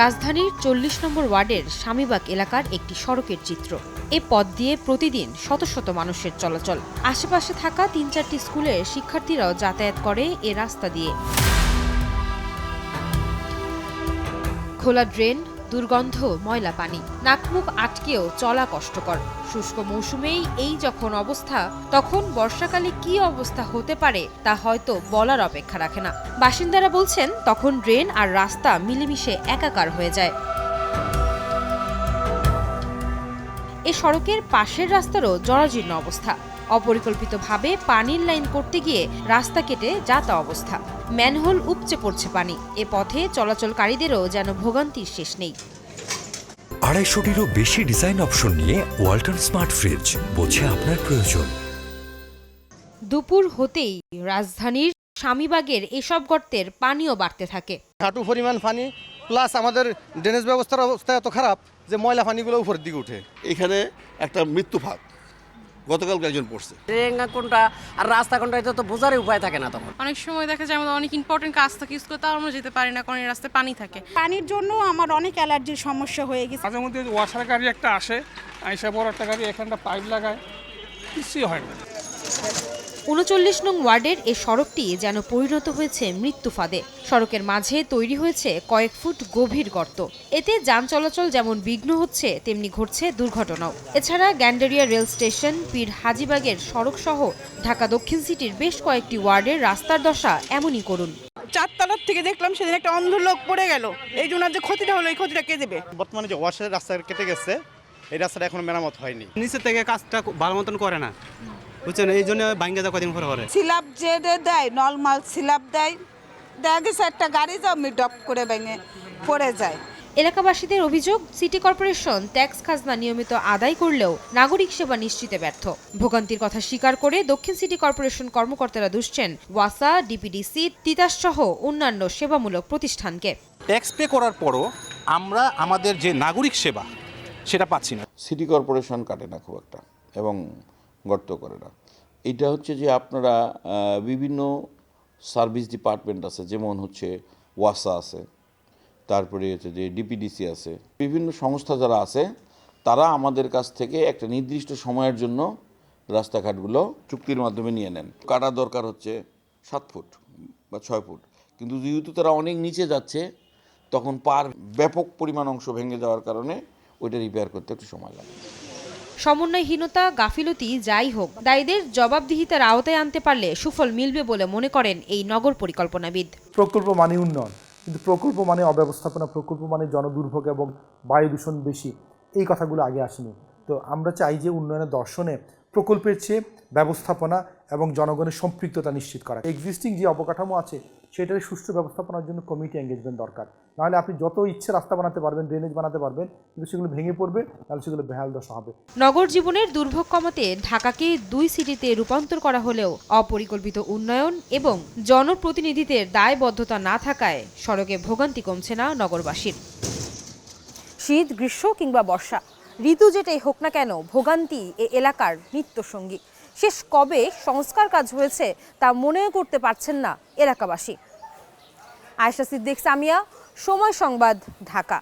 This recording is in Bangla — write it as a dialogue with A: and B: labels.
A: রাজধানীর চল্লিশ নম্বর ওয়ার্ডের স্বামীবাগ এলাকার একটি সড়কের চিত্র। এ পথ দিয়ে প্রতিদিন শত শত মানুষের চলাচল। আশেপাশে থাকা তিন চারটি স্কুলের শিক্ষার্থীরাও যাতায়াত করে এ রাস্তা দিয়ে। খোলা ড্রেন দুর্গন্ধ, ময়লা পানি। নাকমুখ আটকেও চলা কষ্টকর। শুষ্ক মৌসুমেই এই যখন অবস্থা, তখন বর্ষাকালে কি অবস্থা হতে পারে তা হয়তো বলার অপেক্ষা রাখে না। বাসিন্দারা বলছেন, তখন ড্রেন আর রাস্তা মিলেমিশে একাকার হয়ে যায়। এ সড়কের পাশের রাস্তারও জরাজীর্ণ অবস্থা। অপরিকল্পিতভাবে পানির লাইন করতে গিয়ে রাস্তা কেটে যাতা অবস্থা। ম্যানহোল উপচে পড়ছে পানি। এ পথে চলাচলকারীদেরও যেন ভোগান্তির শেষ নেই।
B: আড়াইশোটিরও বেশি ডিজাইন অপশন নিয়ে ওয়াল্টন স্মার্ট ফ্রিজ বোঝে আপনার প্রয়োজন।
A: দুপুর হতেই রাজধানীর স্বামীবাগের এসব গর্তের পানিও বাড়তে থাকে।
C: হাঁটু পরিমাণ পানি প্লাস আমাদের ড্রেনেজ ব্যবস্থার অবস্থা এত খারাপ যে ময়লা পানিগুলো উপরের দিকে উঠে।
D: এখানে একটা মৃত্যু ফাঁক গতকালকে একজন পড়ছে।
E: রেঙ্গা কোনটা আর রাস্তা কোনটা এটা তো বোঝারই উপায় থাকে না তখন।
F: অনেক সময় দেখা যায় আমাদের অনেক ইম্পর্টেন্ট কাজ থাকে স্কুলে তাও আমরা যেতে পারি না কারণ এই রাস্তায় পানি থাকে।
G: পানির জন্য আমার অনেক অ্যালার্জির সমস্যা হয়ে গেছে।
H: মাঝে মধ্যে ওয়াশার গাড়ি একটা আসে আইসা বড় একটা গাড়ি এখানটা পাইপ লাগায় কিছুই হয় না।
A: উনচল্লিশ নং ওয়ার্ডের এ সড়কটি যেন পরিণত হয়েছে মৃত্যু ফাঁদে। সড়কের মাঝে তৈরি হয়েছে কয়েক ফুট গভীর গর্ত। এতে যান চলাচল যেমন বিঘ্ন হচ্ছে তেমনি ঘটছে দুর্ঘটনাও। এছাড়া গ্যান্ডারিয়া রেল স্টেশন পীর হাজিবাগের সড়ক সহ ঢাকা দক্ষিণ সিটির বেশ কয়েকটি ওয়ার্ডের রাস্তার দশা এমনই করুন।
G: চারতলার থেকে দেখলাম সেদিন একটা অন্ধ লোক পড়ে গেল। এই জন্য যে ক্ষতিটা হলো এই ক্ষতিটা কে দেবে?
C: বর্তমানে যে ওয়াশের রাস্তা কেটে গেছে এই রাস্তাটা এখনও মেরামত হয়নি।
I: নিচে থেকে কাজটা খুব ভালো মতন করে না। বুঝছেন এই জন্য ভাঙ্গে যা কদিন পরে পরে।
G: সিলাপ যে দেয় নর্মাল সিলাপ দেয় দেখা গেছে একটা গাড়ি যাও মিডপ করে ভেঙে পড়ে যায়।
A: এলাকাবাসীদের অভিযোগ সিটি কর্পোরেশন ট্যাক্স খাজনা নিয়মিত আদায় করলেও নাগরিক সেবা নিশ্চিতে ব্যর্থ। ভোগান্তির কথা স্বীকার করে দক্ষিণ সিটি কর্পোরেশন কর্মকর্তারা দুষছেন ওয়াসা ডিপিডিসি তিতাস সহ অন্যান্য সেবামূলক প্রতিষ্ঠানকে।
J: ট্যাক্স পে করার পরও আমরা আমাদের যে নাগরিক সেবা সেটা পাচ্ছি না।
D: সিটি কর্পোরেশন কাটে না খুব একটা এবং গর্ত করে না। এটা হচ্ছে যে আপনারা বিভিন্ন সার্ভিস ডিপার্টমেন্ট আছে, যেমন হচ্ছে ওয়াসা আছে, তারপরে হচ্ছে যে ডিপিডিসি আছে, বিভিন্ন সংস্থা যারা আছে, তারা আমাদের কাছ থেকে একটা নির্দিষ্ট সময়ের জন্য রাস্তাঘাটগুলো চুক্তির মাধ্যমে নিয়ে নেন। কাটা দরকার হচ্ছে সাত ফুট বা ছয় ফুট, কিন্তু যেহেতু তারা অনেক নিচে যাচ্ছে, তখন পার ব্যাপক পরিমাণ অংশ ভেঙে যাওয়ার কারণে ওইটা রিপেয়ার করতে একটু সময় লাগে।
A: সমন্বয়হীনতা, গাফিলতি, যাই হোক, দায়ীদের জবাবদিহিতার আওতায় আনতে পারলে সুফল মিলবে বলে মনে করেন এই নগর পরিকল্পনাবিদ।
K: প্রকল্প মানে উন্নয়ন, কিন্তু প্রকল্প মানে অব্যবস্থাপনা, প্রকল্প মানে জনদুর্ভোগ এবং বায়ু দূষণ বেশি। এই কথাগুলো আগে আসেনি। তো আমরা চাই যে উন্নয়নের দর্শনে প্রকল্পের চেয়ে ব্যবস্থাপনা এবং জনগণের সম্পৃক্ততা নিশ্চিত করা। এক্সিস্টিং যে অবকাঠামো আছে সেটার সুষ্ঠু ব্যবস্থাপনার জন্য কমিটি এঙ্গেজমেন্ট দরকার। নাহলে আপনি যত ইচ্ছে রাস্তা বানাতে পারবেন ড্রেনেজ বানাতে পারবেন, কিন্তু সেগুলো ভেঙে পড়বে তাহলে সেগুলো বেহাল দশা হবে।
A: নগর জীবনের দুর্ভোগ কমাতে ঢাকাকে দুই সিটিতে রূপান্তর করা হলেও অপরিকল্পিত উন্নয়ন এবং জনপ্রতিনিধিদের দায়বদ্ধতা না থাকায় সড়কে ভোগান্তি কমছে না নগরবাসীর। শীত, গ্রীষ্ম কিংবা বর্ষা, ঋতু যেটাই হোক না কেন, ভোগান্তি এ এলাকার নিত্যসঙ্গী। শেষ কবে সংস্কার কাজ হয়েছে তা মনেও করতে পারছেন না এলাকাবাসী। আয়শা সিদ্দিক সামিয়া সময় সংবাদ ঢাকা।